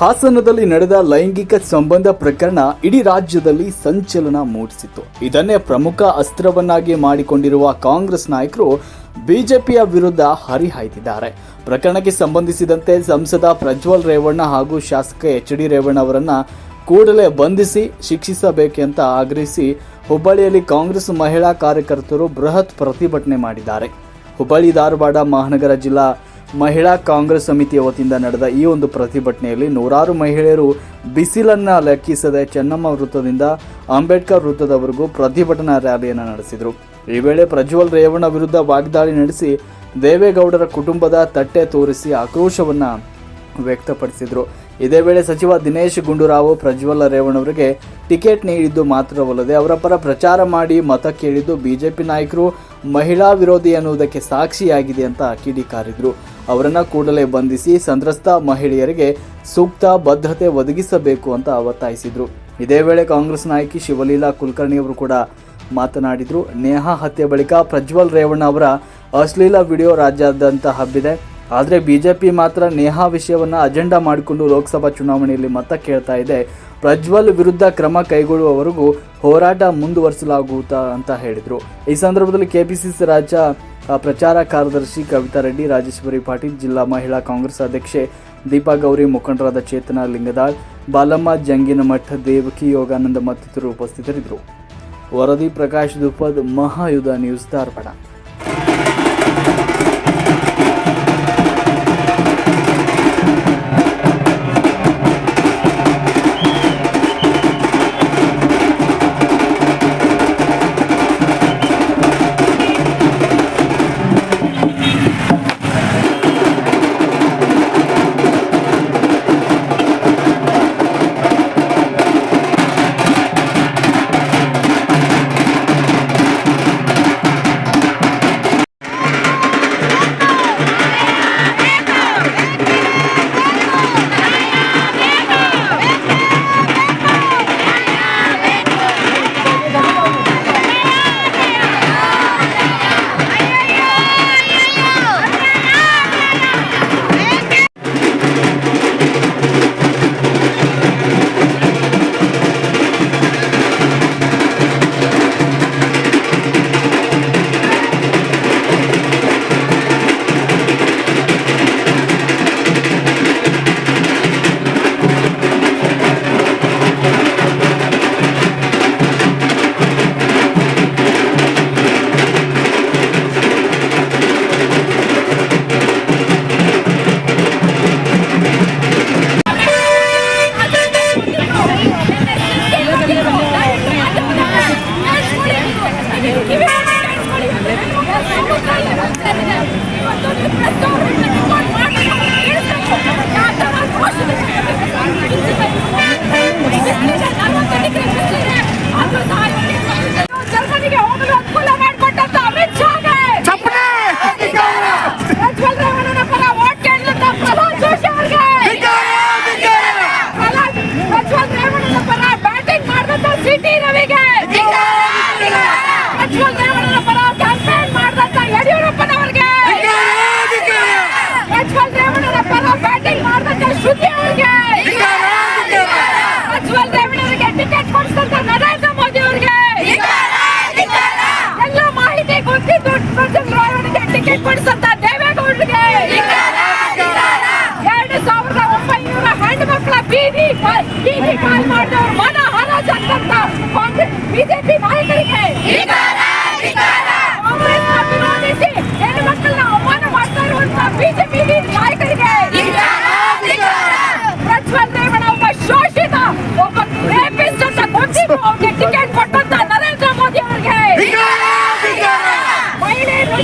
ಹಾಸನದಲ್ಲಿ ನಡೆದ ಲೈಂಗಿಕ ಸಂಬಂಧ ಪ್ರಕರಣ ಇಡೀ ರಾಜ್ಯದಲ್ಲಿ ಸಂಚಲನ ಮೂಡಿಸಿತು ಇದನ್ನೇ ಪ್ರಮುಖ ಅಸ್ತ್ರವನ್ನಾಗಿ ಮಾಡಿಕೊಂಡಿರುವ ಕಾಂಗ್ರೆಸ್ ನಾಯಕರು ಬಿಜೆಪಿಯ ವಿರುದ್ಧ ಹರಿಹಾಯ್ದಿದ್ದಾರೆ. ಪ್ರಕರಣಕ್ಕೆ ಸಂಬಂಧಿಸಿದಂತೆ ಸಂಸದ ಪ್ರಜ್ವಲ್ ರೇವಣ್ಣ ಹಾಗೂ ಶಾಸಕ ಎಚ್ ಡಿ ರೇವಣ್ಣ ಅವರನ್ನ ಕೂಡಲೇ ಬಂಧಿಸಿ ಶಿಕ್ಷಿಸಬೇಕೆಂತ ಆಗ್ರಹಿಸಿ ಹುಬ್ಬಳ್ಳಿಯಲ್ಲಿ ಕಾಂಗ್ರೆಸ್ ಮಹಿಳಾ ಕಾರ್ಯಕರ್ತರು ಬೃಹತ್ ಪ್ರತಿಭಟನೆ ಮಾಡಿದ್ದಾರೆ. ಹುಬ್ಬಳ್ಳಿ ಧಾರವಾಡ ಮಹಾನಗರ ಜಿಲ್ಲಾ ಮಹಿಳಾ ಕಾಂಗ್ರೆಸ್ ಸಮಿತಿಯ ವತಿಯಿಂದ ನಡೆದ ಈ ಒಂದು ಪ್ರತಿಭಟನೆಯಲ್ಲಿ ನೂರಾರು ಮಹಿಳೆಯರು ಬಿಸಿಲನ್ನು ಲೆಕ್ಕಿಸದೆ ಚೆನ್ನಮ್ಮ ವೃತ್ತದಿಂದ ಅಂಬೇಡ್ಕರ್ ವೃತ್ತದವರೆಗೂ ಪ್ರತಿಭಟನಾ ರ್ಯಾಲಿಯನ್ನು ನಡೆಸಿದರು. ಈ ವೇಳೆ ಪ್ರಜ್ವಲ್ ರೇವಣ್ಣ ವಿರುದ್ಧ ವಾಗ್ದಾಳಿ ನಡೆಸಿ ದೇವೇಗೌಡರ ಕುಟುಂಬದ ತಟ್ಟೆ ತೋರಿಸಿ ಆಕ್ರೋಶವನ್ನು ವ್ಯಕ್ತಪಡಿಸಿದರು. ಇದೇ ವೇಳೆ ಸಚಿವ ದಿನೇಶ್ ಗುಂಡೂರಾವ್ ಪ್ರಜ್ವಲ್ ರೇವಣ್ಣವರಿಗೆ ಟಿಕೆಟ್ ನೀಡಿದ್ದು ಮಾತ್ರವಲ್ಲದೆ ಅವರ ಪರ ಪ್ರಚಾರ ಮಾಡಿ ಮತ ಕೇಳಿದ್ದು ಬಿಜೆಪಿ ನಾಯಕರು, ಮಹಿಳಾ ವಿರೋಧಿ ಅನ್ನುವುದಕ್ಕೆ ಸಾಕ್ಷಿಯಾಗಿದೆ ಅಂತ ಕಿಡಿಕಾರಿದ್ರು ಅವರನ್ನ ಕೂಡಲೇ ಬಂಧಿಸಿ ಸಂತ್ರಸ್ತ ಮಹಿಳೆಯರಿಗೆ ಸೂಕ್ತ ಭದ್ರತೆ ಒದಗಿಸಬೇಕು ಅಂತ ಒತ್ತಾಯಿಸಿದ್ರು. ಇದೇ ವೇಳೆ ಕಾಂಗ್ರೆಸ್ ನಾಯಕಿ ಶಿವಲೀಲಾ ಕುಲಕರ್ಣಿ ಅವರು ಕೂಡ ಮಾತನಾಡಿದ್ರು. ನೇಹಾ ಹತ್ಯೆ ಬಳಿಕ ಪ್ರಜ್ವಲ್ ರೇವಣ್ಣ ಅವರ ಅಶ್ಲೀಲ ವಿಡಿಯೋ ರಾಜ್ಯಾದ್ಯಂತ ಹಬ್ಬಿದೆ. ಆದರೆ ಬಿ ಜೆ ಪಿ ಮಾತ್ರ ನೇಹಾ ವಿಷಯವನ್ನು ಅಜೆಂಡಾ ಮಾಡಿಕೊಂಡು ಲೋಕಸಭಾ ಚುನಾವಣೆಯಲ್ಲಿ ಮತ ಕೇಳ್ತಾ ಇದೆ. ಪ್ರಜ್ವಲ್ ವಿರುದ್ಧ ಕ್ರಮ ಕೈಗೊಳ್ಳುವವರೆಗೂ ಹೋರಾಟ ಮುಂದುವರಿಸಲಾಗುತ್ತಾ ಅಂತ ಹೇಳಿದರು. ಈ ಸಂದರ್ಭದಲ್ಲಿ ಕೆಪಿಸಿಸಿ ರಾಜ್ಯ ಪ್ರಚಾರ ಕಾರ್ಯದರ್ಶಿ ಕವಿತಾ ರೆಡ್ಡಿ, ರಾಜೇಶ್ವರಿ ಪಾಟೀಲ್, ಜಿಲ್ಲಾ ಮಹಿಳಾ ಕಾಂಗ್ರೆಸ್ ಅಧ್ಯಕ್ಷೆ ದೀಪಾ ಗೌರಿ, ಮುಖಂಡರಾದ ಚೇತನ ಲಿಂಗದಾಳ್, ಬಾಲಮ್ಮ ಜಂಗಿನಮಠ ದೇವಕಿ ಯೋಗಾನಂದ ಮತ್ತಿತರರು ಉಪಸ್ಥಿತರಿದ್ದರು. ವರದಿ ಪ್ರಕಾಶ್ ದುಪ್ಪದ್ ಮಹಾಯುಧ ನ್ಯೂಸ್ ಧಾರವಾಡ.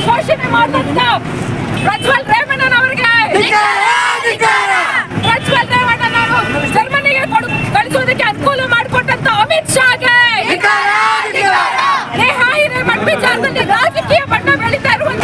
ಶೋಷಣೆ ಮಾಡಿದಂತ ಪ್ರಜ್ವಲ್ ರೇವಣ್ಣನವರಿಗೆ ಪ್ರಜ್ವಲ್ ರೇವಣ್ಣನವರು ಜರ್ಮನಿಗೆ ಕೊಡು ಕಳಿಸೋದಕ್ಕೆ ಅನುಕೂಲ ಮಾಡಿಕೊಟ್ಟಂತ ಅಮಿತ್ ಶಾಗೆ. ನೇಹಾ ಹಿರೇಮಠ್ ವಿಚಾರದಲ್ಲಿ ರಾಜಕೀಯ ಬಣ್ಣ ಬೆಳೀತಾ ಇರುವಂತ.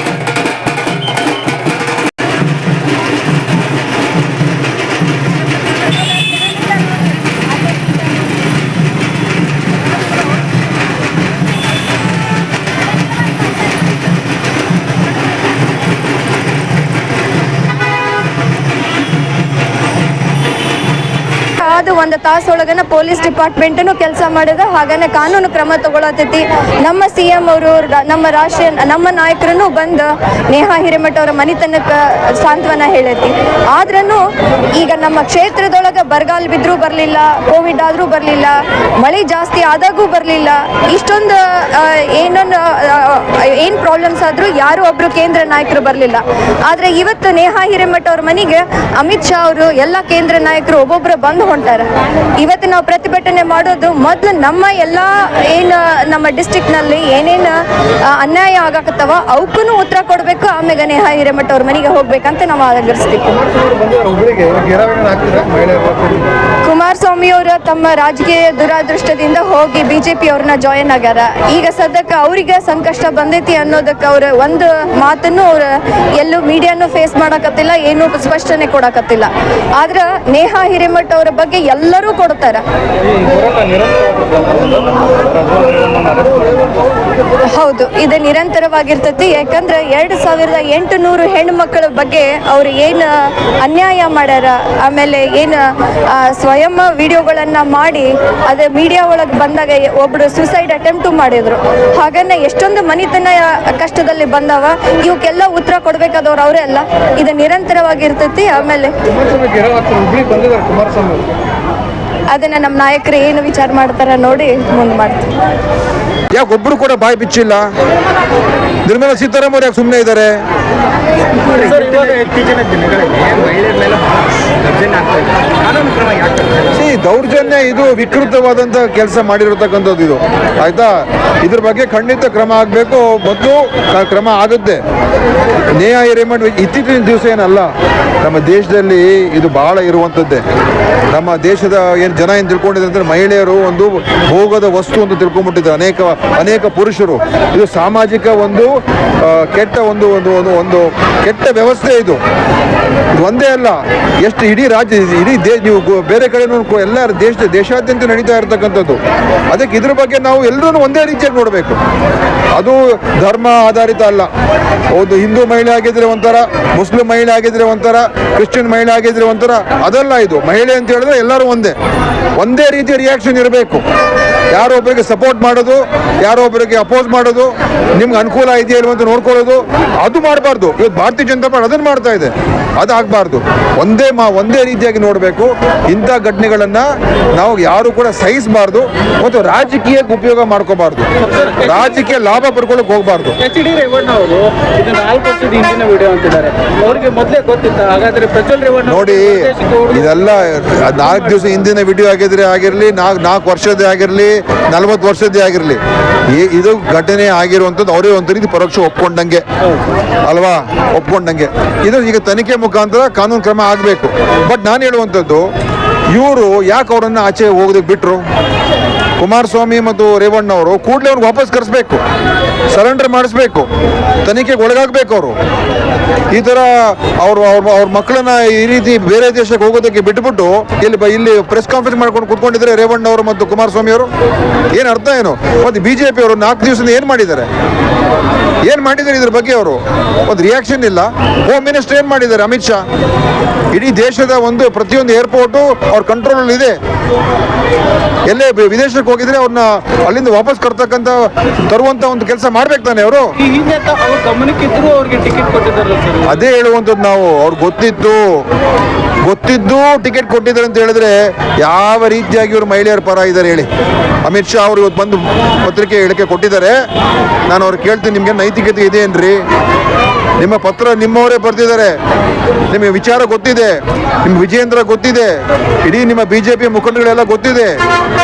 ಒಂದು ತಾಸೊಳಗನ ಪೊಲೀಸ್ ಡಿಪಾರ್ಟ್ಮೆಂಟ್ನು ಕೆಲಸ ಮಾಡಿದ. ಹಾಗನೆ ಕಾನೂನು ಕ್ರಮ ತಗೊಳತೈತಿ ನಮ್ಮ ಸಿ ಎಂ ಅವರು, ನಮ್ಮ ರಾಷ್ಟ್ರೀಯ, ನಮ್ಮ ನಾಯಕರನ್ನು ಬಂದು ನೇಹಾ ಹಿರೇಮಠ ಅವರ ಮನೆತನಕ್ಕೆ ಸಾಂತ್ವನ ಹೇಳೈತಿ. ಆದ್ರೂ ಈಗ ನಮ್ಮ ಕ್ಷೇತ್ರದೊಳಗೆ ಬರಗಾಲ ಬಿದ್ದರೂ ಬರಲಿಲ್ಲ, ಕೋವಿಡ್ ಆದರೂ ಬರಲಿಲ್ಲ, ಮಳೆ ಜಾಸ್ತಿ ಆದಾಗೂ ಬರಲಿಲ್ಲ. ಇಷ್ಟೊಂದು ಏನೊಂದು ಏನು ಪ್ರಾಬ್ಲಮ್ಸ್ ಆದರೂ ಯಾರು ಒಬ್ಬರು ಕೇಂದ್ರ ನಾಯಕರು ಬರಲಿಲ್ಲ. ಆದರೆ ಇವತ್ತು ನೇಹಾ ಹಿರೇಮಠ ಅವ್ರ ಮನೆಗೆ ಅಮಿತ್ ಶಾ ಅವರು, ಎಲ್ಲ ಕೇಂದ್ರ ನಾಯಕರು ಒಬ್ಬೊಬ್ಬರು ಬಂದು ಹೊಂಟಾರ. ಇವತ್ತು ನಾವು ಪ್ರತಿಭಟನೆ ಮಾಡೋದು ಮೊದಲು ನಮ್ಮ ಎಲ್ಲ ಏನು ನಮ್ಮ ಡಿಸ್ಟಿಕ್ನಲ್ಲಿ ಏನೇನು ಅನ್ಯಾಯ ಆಗಾಕತ್ತವ ಅವಕ್ಕೂ ಉತ್ತರ ಕೊಡಬೇಕು, ಆಮೇಲೆ ನೇಹಾ ಹಿರೇಮಠ ಅವ್ರ ಮನೆಗೆ ಹೋಗ್ಬೇಕಂತ ನಾವು ಆಗ್ರಹಿಸ್ತೀವಿ ಕುಮಾರಸ್ವಾಮಿ ಅವರು ತಮ್ಮ ರಾಜಕೀಯ ದುರಾದೃಷ್ಟದಿಂದ ಹೋಗಿ ಬಿಜೆಪಿ ಅವ್ರನ್ನ ಜಾಯಿನ್ ಆಗ್ಯಾರ. ಈಗ ಸದ್ಯಕ್ಕೆ ಅವರಿಗೆ ಸಂಕಷ್ಟ ಬಂದೈತಿ ಅನ್ನೋದಕ್ಕೆ ಅವ್ರ ಒಂದು ಮಾತನ್ನು ಅವ್ರ ಎಲ್ಲೂ ಮೀಡಿಯಾನು ಫೇಸ್ ಮಾಡಕತ್ತಿಲ್ಲ, ಏನು ಸ್ಪಷ್ಟನೆ ಕೊಡಕತ್ತಿಲ್ಲ. ಆದ್ರೆ ನೇಹಾ ಹಿರೇಮಠ ಅವರ ಬಗ್ಗೆ ಎಲ್ಲರೂ ಕೊಡ್ತಾರ. ಹೌದು, ಇದು ನಿರಂತರವಾಗಿರ್ತೈತಿ. ಯಾಕಂದ್ರೆ ಎರಡು ಸಾವಿರದ ಎಂಟು ನೂರು ಹೆಣ್ಣು ಮಕ್ಕಳ ಬಗ್ಗೆ ಅವ್ರು ಏನು ಅನ್ಯಾಯ ಮಾಡ್ಯಾರ, ಆಮೇಲೆ ಏನು ಸ್ವಯಂ ವಿಡಿಯೋಗಳನ್ನ ಮಾಡಿ ಅದೇ ಮೀಡಿಯಾ ಒಳಗೆ ಬಂದಾಗ ಒಬ್ಬರು ಸೂಸೈಡ್ ಅಟೆಂಪ್ಟು ಮಾಡಿದ್ರು. ಹಾಗನ್ನ ಎಷ್ಟೊಂದು ಮನಿತನ ಕಷ್ಟದಲ್ಲಿ ಬಂದವ. ಇವಕ್ಕೆಲ್ಲ ಉತ್ತರ ಕೊಡ್ಬೇಕಾದವ್ರು ಅವರೇ ಅಲ್ಲ. ಇದು ನಿರಂತರವಾಗಿರ್ತೈತಿ, ಆಮೇಲೆ ಅದನ್ನ ನಮ್ಮ ನಾಯಕರು ಏನು ವಿಚಾರ ಮಾಡ್ತಾರ ನೋಡಿ ಮುಂದೆ ಮಾಡ್ತೀವಿ ಯಾಕೆ ಒಬ್ರು ಕೂಡ ಬಾಯಿ ಬಿಚ್ಚಿಲ್ಲ? ನಿರ್ಮಲ ಸೀತಾರಾಮನ್ ಅವ್ರು ಯಾಕೆ ಸುಮ್ಮನೆ ಇದ್ದಾರೆ ಸರ್ ಇವಾಗ ಇತ್ತೀಚಿನ ದಿನಗಳಲ್ಲಿ ಮಹಿಳೆಯರ ಮೇಲೆ ದರ್ಜನೆ ಆಗ್ತಾ ಇದೆ. ಕಾನೂನು ಕ್ರಮ ಯಾಕೆ ದೌರ್ಜನ್ಯ ಇದು ವಿಕೃತವಾದಂತ ಕೆಲಸ ಮಾಡಿರತಕ್ಕಂಥದ್ದು ಇದು. ಆಯ್ತಾ? ಇದ್ರ ಬಗ್ಗೆ ಖಂಡಿತ ಕ್ರಮ ಆಗಬೇಕು. ಮತ್ತು ಕ್ರಮ ಆಗುತ್ತೆ. ನೇಹ ಹಿರೇಮಠ್ ಇತ್ತೀಚಿನ ದಿವಸ ಏನಲ್ಲ. ನಮ್ಮ ದೇಶದಲ್ಲಿ ಇದು ಬಹಳ ಇರುವಂಥದ್ದೇ. ನಮ್ಮ ದೇಶದ ಏನು ಜನ ಏನು ತಿಳ್ಕೊಂಡಿದ್ದಾರೆ ಅಂದ್ರೆ ಮಹಿಳೆಯರು ಒಂದು ಭೋಗದ ವಸ್ತು ಅಂತ ತಿಳ್ಕೊಂಡ್ಬಿಟ್ಟಿದ್ದಾರೆ. ಅನೇಕ ಅನೇಕ ಪುರುಷರು. ಇದು ಸಾಮಾಜಿಕ ಒಂದು ಕೆಟ್ಟ ಒಂದು ಒಂದು ಒಂದು ಒಂದು ಕೆಟ್ಟ ವ್ಯವಸ್ಥೆ ಇದು. ಒಂದೇ ಅಲ್ಲ. ಎಷ್ಟು ಇಡೀ ರಾಜ್ಯ, ಇಡೀ ದೇಶ ನೀವು ಬೇರೆ ಕಡೆ ಎಲ್ಲ ದೇಶ, ದೇಶಾದ್ಯಂತ ನಡೀತಾ ಇರತಕ್ಕಂಥದ್ದು. ಅದಕ್ಕೆ ಇದ್ರ ಬಗ್ಗೆ ನಾವು ಎಲ್ಲರೂ ಒಂದೇ ರೀತಿಯಾಗಿ ನೋಡಬೇಕು. ಅದು ಧರ್ಮ ಆಧಾರಿತ ಅಲ್ಲ. ಒಂದು ಹಿಂದೂ ಮಹಿಳೆ ಆಗಿದ್ರೆ ಒಂಥರ, ಮುಸ್ಲಿಂ ಮಹಿಳೆ ಆಗಿದ್ರೆ ಒಂಥರ ಕ್ರಿಶ್ಚಿಯನ್ ಮಹಿಳೆ ಆಗಿದ್ರೆ ಒಂಥರ ಅದಲ್ಲ ಇದು. ಮಹಿಳೆ ಅಂತ ಹೇಳಿದ್ರೆ ಎಲ್ಲರೂ ಒಂದೇ. ಒಂದೇ ರೀತಿಯ ರಿಯಾಕ್ಷನ್ ಇರಬೇಕು. ಯಾರೋ ಒಬ್ಬರಿಗೆ ಸಪೋರ್ಟ್ ಮಾಡೋದು ಯಾರೋ ಒಬ್ಬರಿಗೆ ಅಪೋಸ್ ಮಾಡೋದು ನಿಮ್ಗೆ ಅನುಕೂಲ ಇದೆಯಾ ಇಲ್ವಂತ ಅಂತ ನೋಡ್ಕೊಳ್ಳೋದು ಅದು ಮಾಡಬಾರ್ದು. ಇವತ್ತು ಭಾರತೀಯ ಜನತಾ ಪಾರ್ಟಿ ಅದನ್ನು ಮಾಡ್ತಾ ಇದೆ. ಅದು ಆಗಬಾರ್ದು ಒಂದೇ ಮಾ ಒಂದೇ ರೀತಿಯಾಗಿ ನೋಡಬೇಕು. ಇಂಥ ಘಟನೆಗಳನ್ನು ನಾವು ಯಾರು ಕೂಡ ಸಹಿಸಬಾರ್ದು ಮತ್ತು ರಾಜಕೀಯಕ್ಕೆ ಉಪಯೋಗ ಮಾಡ್ಕೋಬಾರ್ದು. ರಾಜಕೀಯ ಲಾಭ ಪಡ್ಕೊಳ್ಳೋಕೆ ಹೋಗಬಾರ್ದು. ಎಚ್ ಡಿ ರೇವಣ್ಣ ಅವರು ಇದು ನಾಲ್ಕು ವರ್ಷದ ಹಿಂದಿನ ವಿಡಿಯೋ ಅಂತಿದ್ದಾರೆ. ಅವರಿಗೆ ಮೊದಲೇ ಗೊತ್ತಿತ್ತು ಹಾಗಾದ್ರೆ ಪ್ರಜ್ವಲ್ ರೇವಣ್ಣ ನೋಡಿ ಇದೆಲ್ಲ ನಾಲ್ಕು ದಿವಸ ಹಿಂದಿನ ವಿಡಿಯೋ ಆಗಿದ್ರೆ ಆಗಿರಲಿ ನಾಲ್ಕು ನಾಲ್ಕು ವರ್ಷದ್ದೇ ಆಗಿರಲಿ ನಲ್ವತ್ತು ವರ್ಷದ್ದೇ ಆಗಿರಲಿ. ಇದು ಘಟನೆ ಆಗಿರುವಂಥದ್ದು ಅವರೇ ಒಂದು ರೀತಿ ಪರೋಕ್ಷ ಒಪ್ಕೊಂಡಂಗೆ. ಅಲ್ವಾ? ಒಪ್ಕೊಂಡಂಗೆ. ಇದು ಈಗ ತನಿಖೆ ಮುಖಾಂತರ ಕಾನೂನು ಕ್ರಮ ಆಗಬೇಕು. ಬಟ್ ನಾನು ಹೇಳುವಂಥದ್ದು, ಇವರು ಯಾಕೆ ಅವರನ್ನ ಆಚೆ ಹೋಗೋದಕ್ಕೆ ಬಿಟ್ರು? ಕುಮಾರಸ್ವಾಮಿ ಮತ್ತು ರೇವಣ್ಣ ಅವರು ಕೂಡಲೇ ಅವ್ರಿಗೆ ವಾಪಸ್ ಕರೆಸ್ಬೇಕು. ಸರೆಂಡರ್ ಮಾಡಿಸ್ಬೇಕು. ತನಿಖೆಗೆ ಒಳಗಾಗಬೇಕು ಅವರು. ಈ ಥರ ಅವರು ಅವ್ರ ಅವ್ರ ಮಕ್ಕಳನ್ನ ಈ ರೀತಿ ಬೇರೆ ದೇಶಕ್ಕೆ ಹೋಗೋದಕ್ಕೆ ಬಿಟ್ಬಿಟ್ಟು ಇಲ್ಲಿ ಇಲ್ಲಿ ಪ್ರೆಸ್ ಕಾನ್ಫರೆನ್ಸ್ ಮಾಡ್ಕೊಂಡು ಕುತ್ಕೊಂಡಿದ್ರೆ ರೇವಣ್ಣ ಅವರು ಮತ್ತು ಕುಮಾರಸ್ವಾಮಿ ಅವರು? ಏನು ಅರ್ಥ ಏನು? ಮತ್ತು ಬಿ ಜೆ ಪಿ ಅವರು ನಾಲ್ಕು ದಿವಸದಿಂದ ಏನು ಮಾಡಿದ್ದಾರೆ? ಏನು ಮಾಡಿದ್ದಾರೆ ಇದ್ರ ಬಗ್ಗೆ ಅವರು? ಒಂದು ರಿಯಾಕ್ಷನ್ ಇಲ್ಲ. ಹೋಮ್ ಮಿನಿಸ್ಟರ್ ಏನು ಮಾಡಿದ್ದಾರೆ? ಅಮಿತ್ ಶಾ? ಇಡೀ ದೇಶದ ಒಂದು ಪ್ರತಿಯೊಂದು ಏರ್ಪೋರ್ಟು ಅವ್ರ ಕಂಟ್ರೋಲಲ್ಲಿ ಇದೆ. ಎಲ್ಲೇ ವಿದೇಶಕ್ಕೆ ಹೋಗಿದ್ರೆ ಅವ್ರನ್ನ ಅಲ್ಲಿಂದ ವಾಪಸ್ ಕರ್ತಕ್ಕಂಥ ತರುವಂತ ಒಂದು ಕೆಲಸ ಮಾಡ್ಬೇಕು ತಾನೆ ಅವರು? ಗಮನಕ್ಕಿದ್ರು ಅವ್ರಿಗೆ ಟಿಕೆಟ್ ಕೊಟ್ಟಿದ್ದಾರಲ್ಲ ಸರ್ ಅದೇ ಹೇಳುವಂಥದ್ದು ನಾವು. ಅವ್ರು ಗೊತ್ತಿತ್ತು ಗೊತ್ತಿದ್ದು ಟಿಕೆಟ್ ಕೊಟ್ಟಿದ್ದಾರೆ ಅಂತ ಹೇಳಿದ್ರೆ ಯಾವ ರೀತಿಯಾಗಿ ಇವರು ಮಹಿಳೆಯರ ಪರ ಇದ್ದಾರೆ ಹೇಳಿ. ಅಮಿತ್ ಶಾ ಅವರು ಇವತ್ತು ಬಂದು ಪತ್ರಿಕೆ ಹೇಳಿಕೆ ಕೊಟ್ಟಿದ್ದಾರೆ. ನಾನು ಅವ್ರು ಕೇಳ್ತೀನಿ, ನಿಮಗೆ ನೈತಿಕತೆ ಇದೆ ಏನ್ರಿ? ನಿಮ್ಮ ಪತ್ರ ನಿಮ್ಮವರೇ ಬರ್ತಿದ್ದಾರೆ ನಿಮಗೆ ವಿಚಾರ ಗೊತ್ತಿದೆ, ನಿಮ್ಮ ವಿಜಯೇಂದ್ರ ಗೊತ್ತಿದೆ, ಇಡೀ ನಿಮ್ಮ ಬಿ ಜೆ ಪಿ ಮುಖಂಡಗಳೆಲ್ಲ ಗೊತ್ತಿದೆ.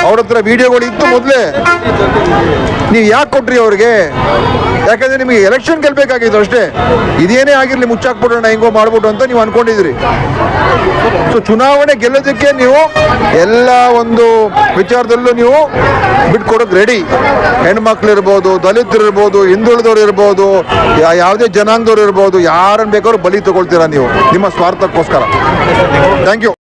ಅವ್ರ ಹತ್ರ ವಿಡಿಯೋಗಳು ಇತ್ತು ಮೊದಲೇ. ನೀವು ಯಾಕೆ ಕೊಟ್ರಿ ಅವ್ರಿಗೆ? ಯಾಕಂದ್ರೆ ನಿಮಗೆ ಎಲೆಕ್ಷನ್ ಗೆಲ್ಬೇಕಾಗಿತ್ತು ಅಷ್ಟೇ. ಇದೇನೇ ಆಗಿರಲಿ, ಮುಚ್ಚಾಕ್ಬಿಡೋಣ, ಹೆಂಗೋ ಮಾಡ್ಬಿಟ್ಟು ಅಂತ ನೀವು ಅನ್ಕೊಂಡಿದ್ರಿ ಸೊ ಚುನಾವಣೆ ಗೆಲ್ಲೋದಕ್ಕೆ ನೀವು ಎಲ್ಲ ಒಂದು ವಿಚಾರದಲ್ಲೂ ನೀವು ಬಿಟ್ಕೊಡೋಕೆ ರೆಡಿ ಹೆಣ್ಮಕ್ಳು ಇರ್ಬೋದು, ದಲಿತರು ಇರ್ಬೋದು, ಹಿಂದುಳಿದವ್ರು ಇರ್ಬೋದು ಯಾವುದೇ ಜನಾಂಗದವ್ರು ಇರ್ಬೋದು ಯಾರನ್ನು ಬೇಕಾದ್ರೂ ಬಲಿ ತಗೊಳ್ತೀರಾ ನೀವು ನಿಮ್ಮ ಸ್ವಾರ್ಥಕ್ಕೋಸ್ಕರ. Thank you